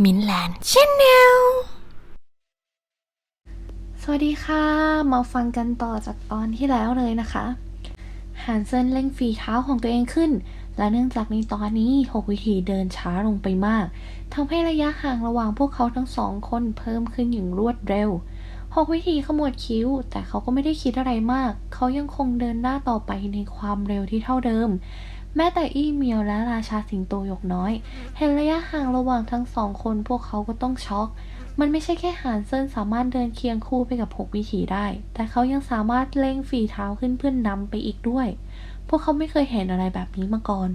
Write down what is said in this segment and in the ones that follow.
มินแลนด์ชแนลสวัสดีค่ะ มาฟังกันต่อจากตอนที่แล้วเลยนะคะฮันเซนเร่งฝีเท้าของตัวเองขึ้น และเนื่องจากในตอนนี้หกวิธีเดินช้าลงไปมากทำให้ระยะห่างระหว่างพวกเขาทั้งสองคนเพิ่มขึ้นอย่างรวดเร็วหกวิธีขมวดคิ้ว แต่เขาก็ไม่ได้คิดอะไรมาก เขายังคงเดินหน้าต่อไปในความเร็วที่เท่าเดิม แม้แต่อี้เมียวและราชาสิงโตหยกน้อย เห็นระยะห่างระหว่างทั้งสองคนพวกเขาก็ต้องช็อก มันไม่ใช่แค่หานเซินสามารถเดินเคียงคู่ไปกับหกวิถีได้ แต่เขายังสามารถเล่งฝีเท้าขึ้นเพื่อนนำไปอีกด้วย พวกเขาไม่เคยเห็นอะไรแบบนี้มาก่อน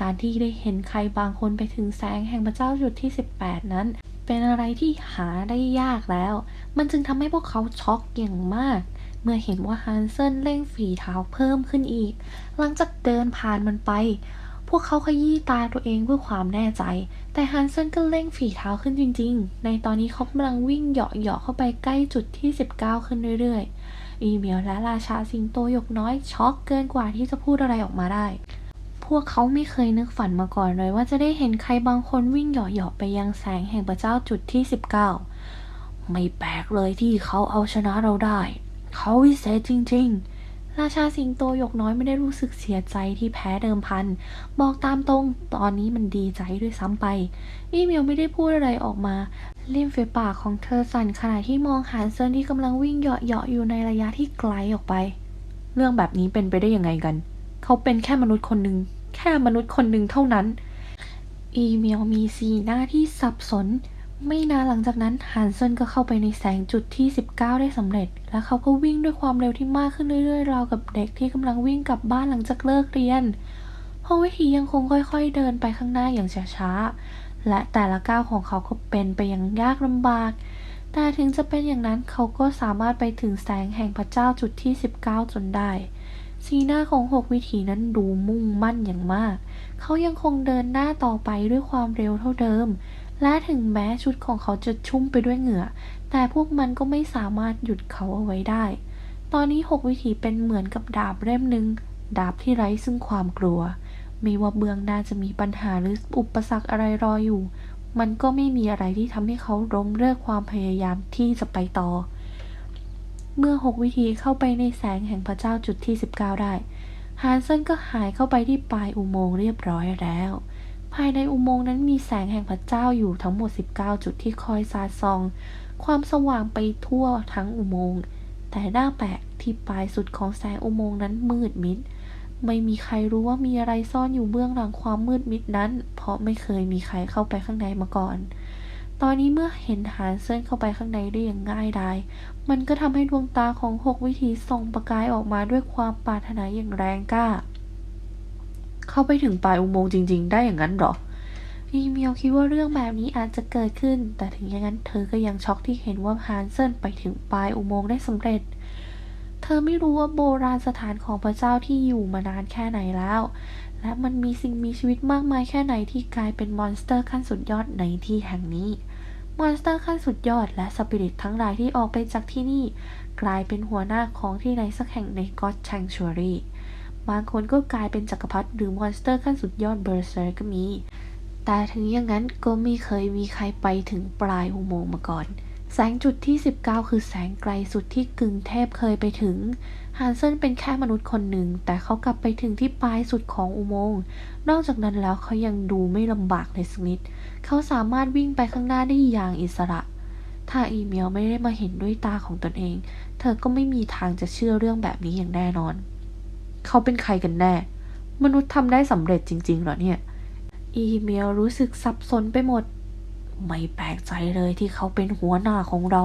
การที่ได้เห็นใครบางคนไปถึงแสงแห่งพระเจ้าจุดที่ 18 นั้น เป็นอะไรที่หาได้ยากแล้ว มันจึงทำให้พวกเขาช็อกอย่างมาก เมื่อเห็นว่าฮันเซนเร่งฝีเท้าเพิ่มขึ้นอีก หลังจากเดินผ่านมันไป พวกเขาขยี้ตาตัวเองเพื่อความแน่ใจ แต่ฮันเซนก็เร่งฝีเท้าขึ้นจริง ๆ ในตอนนี้เขากำลังวิ่งเหาะๆเข้าไปใกล้จุดที่ 19 ขึ้นเรื่อยๆ อีเมียวและราชาสิงโตยกน้อยช็อกเกินกว่าที่จะพูดอะไรออกมาได้พวกเขาไม่เคยนึกฝันมาก่อนเลยว่าจะได้เห็นใครบางคนวิ่งเหาะๆไปยังแสงแห่งพระเจ้าจุดที่ 19 ไม่แปลกเลยที่เขาเอาชนะเราได้ เขาวิเศษจริง ๆ ราชาสิงโตหยกน้อยไม่ได้รู้สึกเสียใจที่แพ้เดิมพัน บอกตามตรงตอนนี้มันดีใจด้วยซ้ำไป อีเมียวไม่ได้พูดอะไรออกมาริมฝีปากของเธอสั่นขณะที่มองหาเซินที่กำลังวิ่งเหาะๆอยู่ในระยะที่ไกลออกไป เรื่องแบบนี้เป็นไปได้ยังไงกัน เขาเป็นแค่มนุษย์คนหนึ่งแค่มนุษย์คนหนึ่งเท่านั้น อีเมียวมีสีหน้าที่สับสน ไม่นานหลังจากนั้นฮันเซนก็เข้าไปในแสงจุดที่ 19 ได้สำเร็จ และเขาก็วิ่งด้วยความเร็วที่มากขึ้นเรื่อยๆ ราวกับเด็กที่กำลังวิ่งกลับบ้านหลังจากเลิกเรียนฮองวิธียังคงค่อยๆ เดินไปข้างหน้าอย่างช้าๆ และแต่ละก้าวของเขาก็เป็นไปอย่างยากลำบาก แต่ถึงจะเป็นอย่างนั้นเขาก็สามารถไปถึงแสงแห่งพระเจ้าจุดที่ 19 จนได้ สีหน้าของหกวิถีนั้นดูมุ่งมั่นอย่างมาก เขายังคงเดินหน้าต่อไปด้วยความเร็วเท่าเดิม และถึงแม้ชุดของเขาจะชุ่มไปด้วยเหงื่อ แต่พวกมันก็ไม่สามารถหยุดเขาเอาไว้ได้ ตอนนี้หกวิถีเป็นเหมือนกับดาบเล่มหนึ่งดาบที่ไร้ซึ่งความกลัว ไม่ว่าเบื้องหน้าจะมีปัญหาหรืออุปสรรคอะไรรออยู่ มันก็ไม่มีอะไรที่ทำให้เขาล้มเลิกความพยายามที่จะไปต่อ เมื่อหกวิธีเข้าไปในแสงแห่งพระเจ้าจุดที่ 19 ได้ ฮานเซนก็หายเข้าไปที่ปลายอุโมงค์เรียบร้อยแล้ว ภายในอุโมงค์นั้นมีแสงแห่งพระเจ้าอยู่ทั้งหมด 19 จุดที่คอยสาดส่อง ความสว่างไปทั่วทั้งอุโมงค์ แต่หน้าแปลกที่ปลายสุดของแสงอุโมงค์นั้นมืดมิด ไม่มีใครรู้ว่ามีอะไรซ่อนอยู่เบื้องหลังความมืดมิดนั้น เพราะไม่เคยมีใครเข้าไปข้างในมาก่อน ตอนนี้เมื่อเห็นหานเซินเข้าไปข้างในได้อย่างง่ายดาย มันก็ทำให้ดวงตาของหกวิธีส่องประกายออกมาด้วยความปรารถนาอย่างแรงกล้า เข้าไปถึงปลายอุโมงค์จริง ๆ ได้อย่างนั้นหรออีเมียวคิดว่าเรื่องแบบนี้อาจจะเกิดขึ้น แต่ถึงอย่างนั้นเธอก็ยังช็อกที่เห็นว่าฮานเซนไปถึงปลายอุโมงค์ได้สำเร็จ เธอไม่รู้ว่าโบราณสถานของพระเจ้าที่อยู่มานานแค่ไหนแล้ว และมันมีสิ่งมีชีวิตมากมายแค่ไหนที่กลายเป็นมอนสเตอร์ขั้นสุดยอดในที่แห่งนี้ มอนสเตอร์ขั้นสุดยอดและสปิริตทั้งหลายที่ออกไปจากที่นี่ กลายเป็นหัวหน้าของที่ไหนสักแห่งในก็อดแชงชัวรี บางคนก็กลายเป็นจักรพรรดิหรือมอนสเตอร์ขั้นสุดยอดเบอร์เซอร์ก็มี แต่ถึงอย่างนั้นก็ไม่เคยมีใครไปถึงปลายอุโมงค์มาก่อน แสงจุดที่ 19 คือแสงไกลสุดที่กึ่งเทพเคยไปถึงฮันเซนเป็นแค่มนุษย์คนหนึ่ง แต่เขากลับไปถึงที่ปลายสุดของอุโมงค์นอกจากนั้นแล้วเขายังดูไม่ลำบากเลยสักนิด เขาสามารถวิ่งไปข้างหน้าได้อย่างอิสระถ้าอีเมียวไม่ได้มาเห็นด้วยตาของตนเอง เธอก็ไม่มีทางจะเชื่อเรื่องแบบนี้อย่างแน่นอน เขาเป็นใครกันแน่ มนุษย์ทำได้สำเร็จจริง ๆ เหรอเนี่ย อีเมียวรู้สึกสับสนไปหมด ไม่แปลกใจเลยที่เขาเป็นหัวหน้าของเรา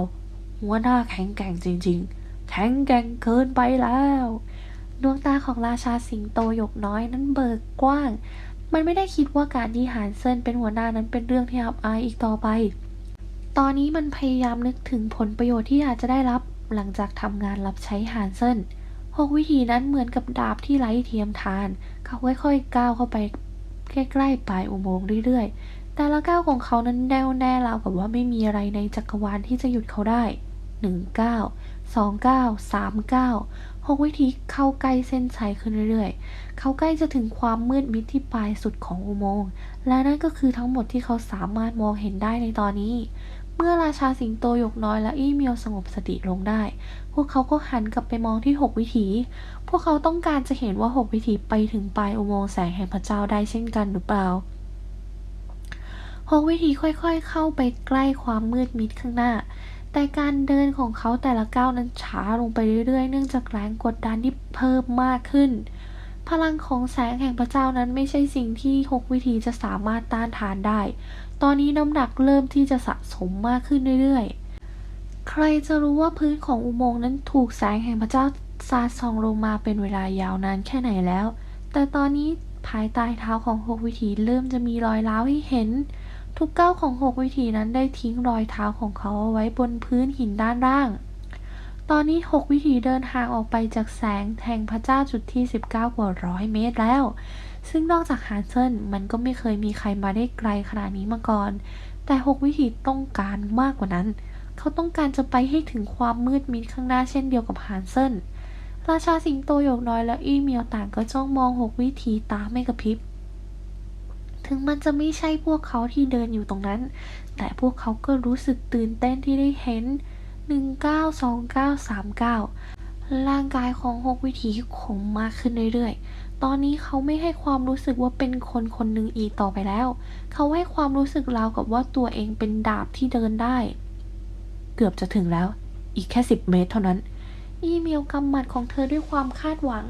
หัวหน้าแข็งแกร่งจริง ๆ แข็งแกร่งเกินไปแล้ว ดวงตาของราชาสิงโตหยกน้อยนั้นเบิกกว้าง มันไม่ได้คิดว่าการที่หานเซินเป็นหัวหน้านั้นเป็นเรื่องที่อับอายอีกต่อไป ตอนนี้มันพยายามนึกถึงผลประโยชน์ที่อาจจะได้รับหลังจากทำงานรับใช้หานเซิน หกวิธีนั้นเหมือนกับดาบที่ไร้เทียมทาน เขาค่อยๆก้าวเข้าไปใกล้ๆปลายอุโมงค์เรื่อยๆ แต่ละก้าวของเขานั้นแน่วแน่ราวกับว่าไม่มีอะไรในจักรวาลที่จะหยุดเขาได้หนึ่งก้าวส29 39 6วิธีเข้าใกล้เส้นชัยขึ้นเรื่อยๆ เขาใกล้จะถึงความมืดมิดที่ปลายสุดของอุโมงค์ และนั่นก็คือทั้งหมดที่เขาสามารถมองเห็นได้ในตอนนี้ เมื่อราชาสิงโตหยกน้อยและอี้เมียวสงบสติลงได้ พวกเขาก็หันกลับไปมองที่6วิถี พวกเขาต้องการจะเห็นว่า6วิถีไปถึงปลายอุโมงค์แสงแห่งพระเจ้าได้เช่นกันหรือเปล่า6วิถีค่อยๆ เข้าไปใกล้ความมืดมิดข้างหน้า แต่การเดินของเขาแต่ละก้าวนั้นช้าลงไปเรื่อยๆ เนื่องจากแรงกดดันที่เพิ่มมากขึ้น พลังของแสงแห่งพระเจ้านั้นไม่ใช่สิ่งที่6วิธีจะสามารถต้านทานได้ ตอนนี้น้ำหนักเริ่มที่จะสะสมมากขึ้นเรื่อยๆ ใครจะรู้ว่าพื้นของอุโมงค์นั้นถูกแสงแห่งพระเจ้าสาดส่องลงมาเป็นเวลายาวนานแค่ไหนแล้ว แต่ตอนนี้ภายใต้เท้าของ6วิธีเริ่มจะมีรอยร้าวให้เห็น ทุกก้าวของ6วิธีนั้นได้ทิ้งรอยเท้าของเขาเอาไว้บนพื้นหินด้านล่าง ตอนนี้6วิธีเดินห่างออกไปจากแสงแห่งพระเจ้าจุดที่ 19 กว่าร้อยเมตรแล้ว ซึ่งนอกจากฮานเซนมันก็ไม่เคยมีใครมาได้ไกลขนาดนี้มาก่อน แต่6วิธีต้องการมากกว่านั้น เขาต้องการจะไปให้ถึงความมืดมิดข้างหน้าเช่นเดียวกับฮานเซนราชาสิงโตหยกน้อยและอี้เมียวต่างก็จ้องมอง6วิธีตาไม่กระพริบ ถึงมันจะไม่ใช่พวกเขาที่เดินอยู่ตรงนั้น แต่พวกเขาก็รู้สึกตื่นเต้นที่ได้เห็น 192939 ร่างกายของ6วิธีคงมากขึ้นเรื่อยๆ ตอนนี้เขาไม่ให้ความรู้สึกว่าเป็นคนคนหนึ่งอีกต่อไปแล้ว เขาให้ความรู้สึกราวกับว่าตัวเองเป็นดาบที่เดินได้ เกือบจะถึงแล้ว อีกแค่10เมตรเท่านั้น อีเมลกำหมัดของเธอด้วยความคาดหวัง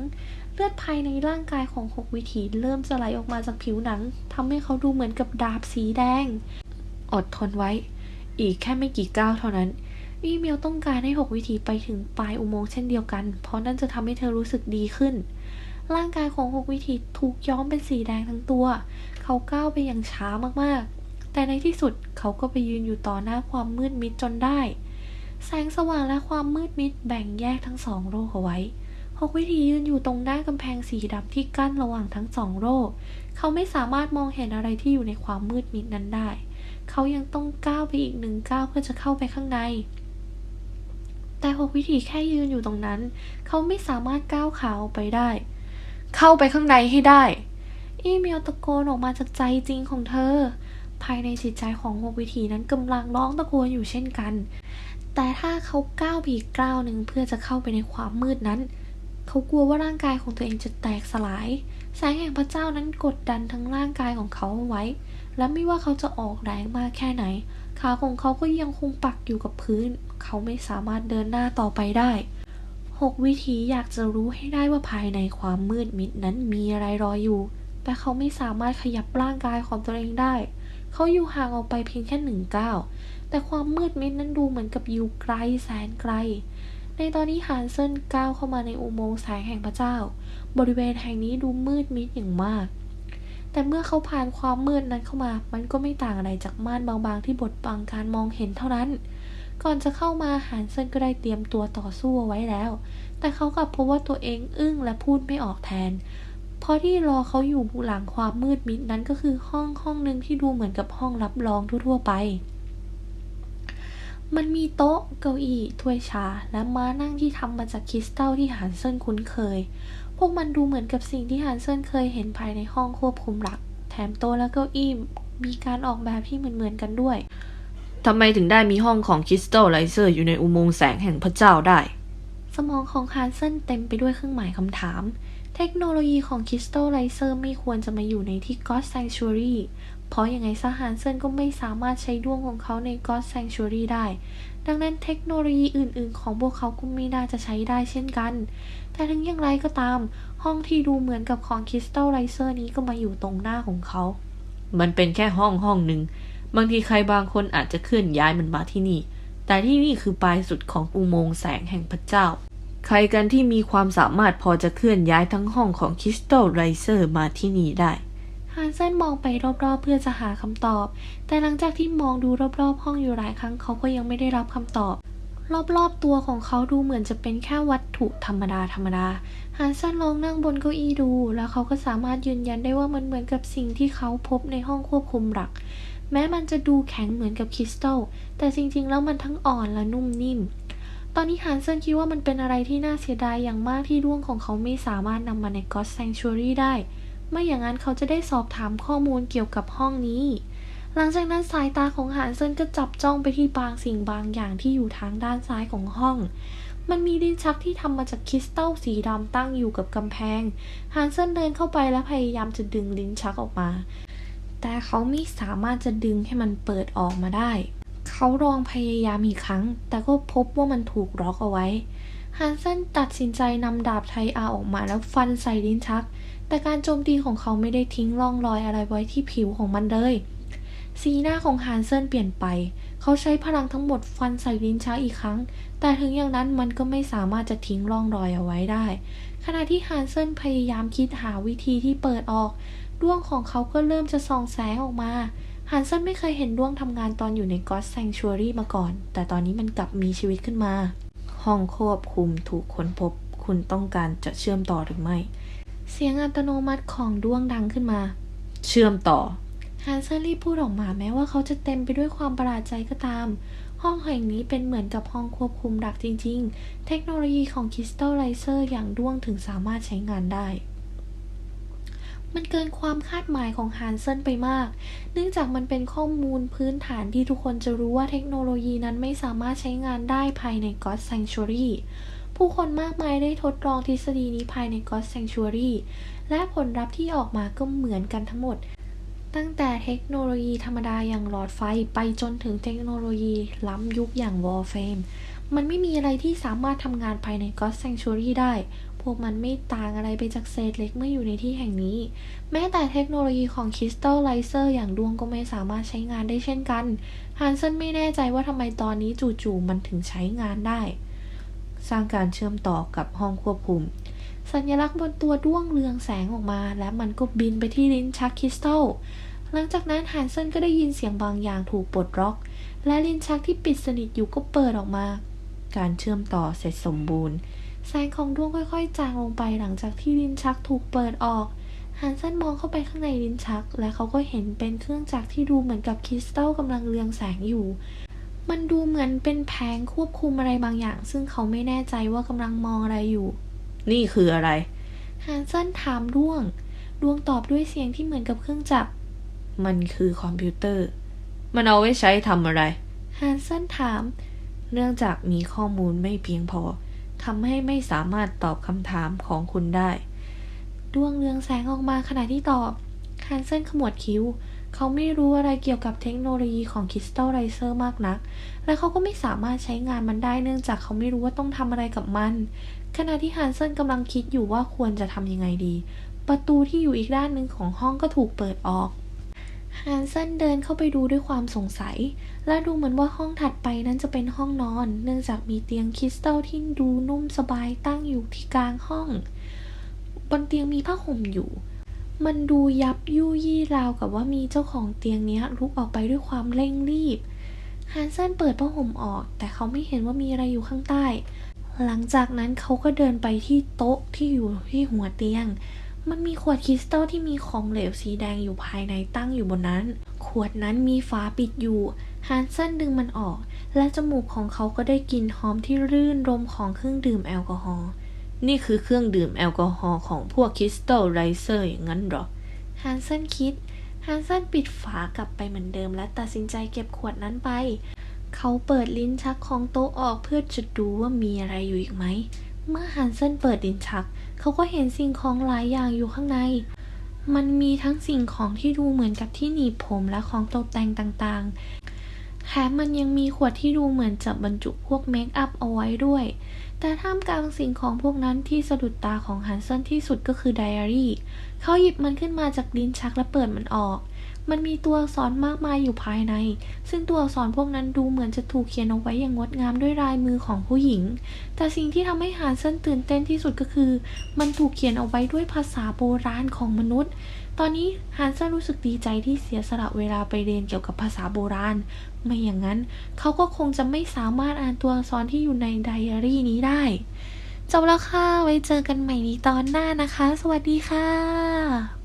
เลือดภายในร่างกายของ6วิถีเริ่มจะไหลออกมาจากผิวหนังทำให้เขาดูเหมือนกับดาบสีแดง อดทนไว้ อีกแค่ไม่กี่ก้าวเท่านั้นอีเมลต้องการให้ 6 วิธีไปถึงปลายอุโมงค์เช่นเดียวกัน เพราะนั่นจะทำให้เธอรู้สึกดีขึ้น ร่างกายของ6วิธีถูกย้อมเป็นสีแดงทั้งตัว เขาก้าวไปอย่างช้ามากๆ แต่ในที่สุดเขาก็ไปยืนอยู่ต่อหน้าความมืดมิดจนได้ แสงสว่างและความมืดมิดแบ่งแยกทั้งสองโลกเอาไว้หกวิธียืนอยู่ตรงหน้ากำแพงสีดำที่กั้นระหว่างทั้งสองโลก เขาไม่สามารถมองเห็นอะไรที่อยู่ในความมืดมิดนั้นได้ เขายังต้องก้าวไปอีกหนึ่งก้าวเพื่อจะเข้าไปข้างใน แต่หกวิธีแค่ยืนอยู่ตรงนั้น เขาไม่สามารถก้าวขาออกไปได้ เข้าไปข้างในให้ได้ อีเมลตะโกนออกมาจากใจจริงของเธอ ภายในจิตใจของหกวิธีนั้นกำลังร้องตะโกนอยู่เช่นกัน แต่ถ้าเขาก้าวไปอีกก้าวหนึ่งเพื่อจะเข้าไปในความมืดนั้น เขากลัวว่าร่างกายของตัวเองจะแตกสลาย แสงแห่งพระเจ้านั้นกดดันทั้งร่างกายของเขาเอาไว้ และไม่ว่าเขาจะออกแรงมากแค่ไหน ขาของเขาก็ยังคงปักอยู่กับพื้น เขาไม่สามารถเดินหน้าต่อไปได้ หกวิธีอยากจะรู้ให้ได้ว่าภายในความมืดมิดนั้นมีอะไรรออยู่ แต่เขาไม่สามารถขยับร่างกายของตัวเองได้ เขาอยู่ห่างออกไปเพียงแค่หนึ่งก้าวแต่ความมืดมิดนั้นดูเหมือนกับอยู่ไกลแสนไกล ในตอนนี้ฮานเซนก้าวเข้ามาในอุโมงค์แสงแห่งพระเจ้า บริเวณแห่งนี้ดูมืดมิดอย่างมากแต่เมื่อเขาผ่านความมืดนั้นเข้ามา มันก็ไม่ต่างอะไรจากม่านบางๆที่บดบังการมองเห็นเท่านั้น ก่อนจะเข้ามาฮานเซินก็ได้เตรียมตัวต่อสู้เอาไว้แล้ว แต่เขากลับพบว่าตัวเองอึ้งและพูดไม่ออกแทน เพราะที่รอเขาอยู่หลังความมืดมิดนั้นก็คือห้องห้องหนึ่งที่ดูเหมือนกับห้องรับรองทั่วๆไป มันมีโต๊ะเก้าอี้ถ้วยชา และม้านั่งที่ทำมาจากคริสตัลที่ฮันเซินคุ้นเคย พวกมันดูเหมือนกับสิ่งที่ฮันเซินเคยเห็นภายในห้องควบคุมหลัก แถมโต๊ะและเก้าอี้มีการออกแบบที่เหมือนๆกันด้วย ทำไมถึงได้มีห้องของคริสตัลไลเซอร์อยู่ในอุโมงค์แสงแห่งพระเจ้าได้ สมองของฮันเซนเต็มไปด้วยเครื่องหมายคำถาม เทคโนโลยีของ Crystal Laser ไม่ควรจะมาอยู่ในที่ God Sanctuary เพราะยังไงซะฮันเซนก็ไม่สามารถใช้ดวงของเขาใน God Sanctuary ได้ ดังนั้นเทคโนโลยีอื่น ๆ ของพวกเขาก็ไม่น่าจะใช้ได้เช่นกัน แต่ถึงอย่างไรก็ตาม ห้องที่ดูเหมือนกับของ Crystal Laser นี้ก็มาอยู่ตรงหน้าของเขา มันเป็นแค่ห้องห้องหนึ่ง บางทีใครบางคนอาจจะเคลื่อนย้ายมันมาที่นี่ แต่ที่นี่คือปลายสุดของอุโมงค์แสงแห่งพระเจ้า ใครกันที่มีความสามารถพอจะเคลื่อนย้ายทั้งห้องของคริสตัลไรเซอร์มาที่นี่ได้ฮันเซนมองไปรอบๆ เพื่อจะหาคำตอบ แต่หลังจากที่มองดูรอบๆ ห้องอยู่หลายครั้งเขาก็ยังไม่ได้รับคำตอบ รอบๆ ตัวของเขาดูเหมือนจะเป็นแค่วัตถุธรรมดาธรรมดาฮันเซนลองนั่งบนเก้าอี้ดู แล้วเขาก็สามารถยืนยันได้ว่ามันเหมือนกับสิ่งที่เขาพบในห้องควบคุมหลัก แม้มันจะดูแข็งเหมือนกับคริสตัลแต่จริงๆ แล้วมันทั้งอ่อนและนุ่มนิ่ม ตอนนี้ฮันเซนคิดว่ามันเป็นอะไรที่น่าเสียดายอย่างมากที่ด้วงของเขาไม่สามารถนำมาใน God Sanctuary ได้ ไม่อย่างนั้นเขาจะได้สอบถามข้อมูลเกี่ยวกับห้องนี้ หลังจากนั้นสายตาของฮันเซนก็จับจ้องไปที่บางสิ่งบางอย่างที่อยู่ทางด้านซ้ายของห้องมันมีลิ้นชักที่ทำมาจากคริสตัลสีดำตั้งอยู่กับกำแพง ฮันเซนเดินเข้าไปและพยายามจะดึงลิ้นชักออกมา แต่เขาไม่สามารถจะดึงให้มันเปิดออกมาได้ เขาลองพยายามอีกครั้ง แต่ก็พบว่ามันถูกล็อกเอาไว้ ฮันเซนตัดสินใจนำดาบไทอาออกมาแล้วฟันใส่ลิ้นชัก แต่การโจมตีของเขาไม่ได้ทิ้งร่องรอยอะไรไว้ที่ผิวของมันเลย สีหน้าของฮันเซนเปลี่ยนไป เขาใช้พลังทั้งหมดฟันใส่ลิ้นชักอีกครั้ง แต่ถึงอย่างนั้นมันก็ไม่สามารถจะทิ้งร่องรอยเอาไว้ได้ ขณะที่ฮันเซนพยายามคิดหาวิธีที่เปิดออก ดวงของเขาก็เริ่มจะส่องแสงออกมาฮันเซนไม่เคยเห็นดวงทำงานตอนอยู่ใน God Sanctuary มาก่อน แต่ตอนนี้มันกลับมีชีวิตขึ้นมา ห้องควบคุมถูกค้นพบ คุณต้องการจะเชื่อมต่อหรือไม่ เสียงอัตโนมัติของดวงดังขึ้นมา เชื่อมต่อฮันเซอรีบพูดออกมาแม้ว่าเขาจะเต็มไปด้วยความประหลาดใจก็ตาม ห้องแห่งนี้เป็นเหมือนกับห้องควบคุมดักจริง ๆ เทคโนโลยีของคริสตัลไลเซอร์อย่างด้วงถึงสามารถใช้งานได้ มันเกินความคาดหมายของฮันเซนไปมาก เนื่องจากมันเป็นข้อมูลพื้นฐานที่ทุกคนจะรู้ว่าเทคโนโลยีนั้นไม่สามารถใช้งานได้ภายใน God Sanctuary ผู้คนมากมายได้ทดลองทฤษฎีนี้ภายใน God Sanctuary และผลลัพธ์ที่ออกมาก็เหมือนกันทั้งหมด ตั้งแต่เทคโนโลยีธรรมดาอย่างหลอดไฟไปจนถึงเทคโนโลยีล้ำยุคอย่าง Warframe มันไม่มีอะไรที่สามารถทำงานภายใน God Sanctuary ได้ พวกมันไม่ต่างอะไรไปจากเศษเหล็กเมื่ออยู่ในที่แห่งนี้ แม้แต่เทคโนโลยีของ Crystal Laser อย่างดวงก็ไม่สามารถใช้งานได้เช่นกันฮันเซนไม่แน่ใจว่าทำไมตอนนี้จู่ๆมันถึงใช้งานได้ สร้างการเชื่อมต่อกับห้องควบคุม สัญลักษณ์บนตัวด้วงเรืองแสงออกมา และมันก็บินไปที่ลิ้นชักคริสตัลหลังจากนั้นฮันเซนก็ได้ยินเสียงบางอย่างถูกปลดล็อก และลิ้นชักที่ปิดสนิทอยู่ก็เปิดออกมา การเชื่อมต่อเสร็จสมบูรณ์ แสงของดวงค่อยๆ จางลงไปหลังจากที่ลิ้นชักถูกเปิดออกฮันเซนมองเข้าไปข้างในลิ้นชัก และเขาก็เห็นเป็นเครื่องจักรที่ดูเหมือนกับคริสตัลกำลังเรืองแสงอยู่ มันดูเหมือนเป็นแผงควบคุมอะไรบางอย่าง ซึ่งเขาไม่แน่ใจว่ากำลังมองอะไรอยู่ นี่คืออะไรฮันเซนถามดวง ดวงตอบด้วยเสียงที่เหมือนกับเครื่องจักร มันคือคอมพิวเตอร์ มันเอาไว้ใช้ทำอะไรฮันเซนถาม เนื่องจากมีข้อมูลไม่เพียงพอ ทำให้ไม่สามารถตอบคำถามของคุณได้ ดวงเรืองแสงออกมาขณะที่ตอบฮันเซนขมวดคิ้ว เขาไม่รู้อะไรเกี่ยวกับเทคโนโลยีของคริสตัลไรเซอร์มากนัก และเขาก็ไม่สามารถใช้งานมันได้เนื่องจากเขาไม่รู้ว่าต้องทำอะไรกับมัน ขณะที่ฮันเซนกำลังคิดอยู่ว่าควรจะทำยังไงดี ประตูที่อยู่อีกด้านหนึ่งของห้องก็ถูกเปิดออก ฮันเซนเดินเข้าไปดูด้วยความสงสัย และดูเหมือนว่าห้องถัดไปนั้นจะเป็นห้องนอน เนื่องจากมีเตียงคริสตัลที่ดูนุ่มสบายตั้งอยู่ที่กลางห้อง บนเตียงมีผ้าห่มอยู่ มันดูยับยุยี่ราวกับว่ามีเจ้าของเตียงนี้ลุกออกไปด้วยความเร่งรีบฮันเซนเปิดผ้าห่มออก แต่เขาไม่เห็นว่ามีอะไรอยู่ข้างใต้ หลังจากนั้นเขาก็เดินไปที่โต๊ะที่อยู่ที่หัวเตียง มันมีขวดคริสตัลที่มีของเหลวสีแดงอยู่ภายในตั้งอยู่บนนั้น ขวดนั้นมีฝาปิดอยู่ ฮันเซนดึงมันออก และจมูกของเขาก็ได้กลิ่นหอมที่รื่นรมของเครื่องดื่มแอลกอฮอล์ นี่คือเครื่องดื่มแอลกอฮอล์ของพวกคริสตัลไรเซอร์อย่างนั้นหรอ ฮันเซนคิด ฮันเซนปิดฝากลับไปเหมือนเดิม และตัดสินใจเก็บขวดนั้นไป เขาเปิดลิ้นชักของโต๊ะออกเพื่อจะดูว่ามีอะไรอยู่อีกไหม เมื่อฮันเซนเปิดลิ้นชัก เขาก็เห็นสิ่งของหลายอย่างอยู่ข้างใน มันมีทั้งสิ่งของที่ดูเหมือนกับที่หนีบผมและของตกแต่งต่างๆ แถมมันยังมีขวดที่ดูเหมือนจะบรรจุพวกเมคอัพเอาไว้ด้วย แต่ท่ามกลางสิ่งของพวกนั้นที่สะดุดตาของฮันเซนที่สุดก็คือไดอารี่ เขาหยิบมันขึ้นมาจากลิ้นชักและเปิดมันออก มันมีตัวอักษรมากมายอยู่ภายใน ซึ่งตัวอักษรพวกนั้นดูเหมือนจะถูกเขียนเอาไว้อย่างงดงามด้วยลายมือของผู้หญิง แต่สิ่งที่ทำให้ฮันเซนตื่นเต้นที่สุดก็คือ มันถูกเขียนเอาไว้ด้วยภาษาโบราณของมนุษย์ ตอนนี้ฮันเซนรู้สึกดีใจที่เสียสละเวลาไปเรียนเกี่ยวกับภาษาโบราณ ไม่อย่างนั้น เขาก็คงจะไม่สามารถอ่านตัวอักษรที่อยู่ในไดอารี่นี้ได้จบแล้วค่ะ ไว้เจอกันใหม่ในตอนหน้านะคะ สวัสดีค่ะ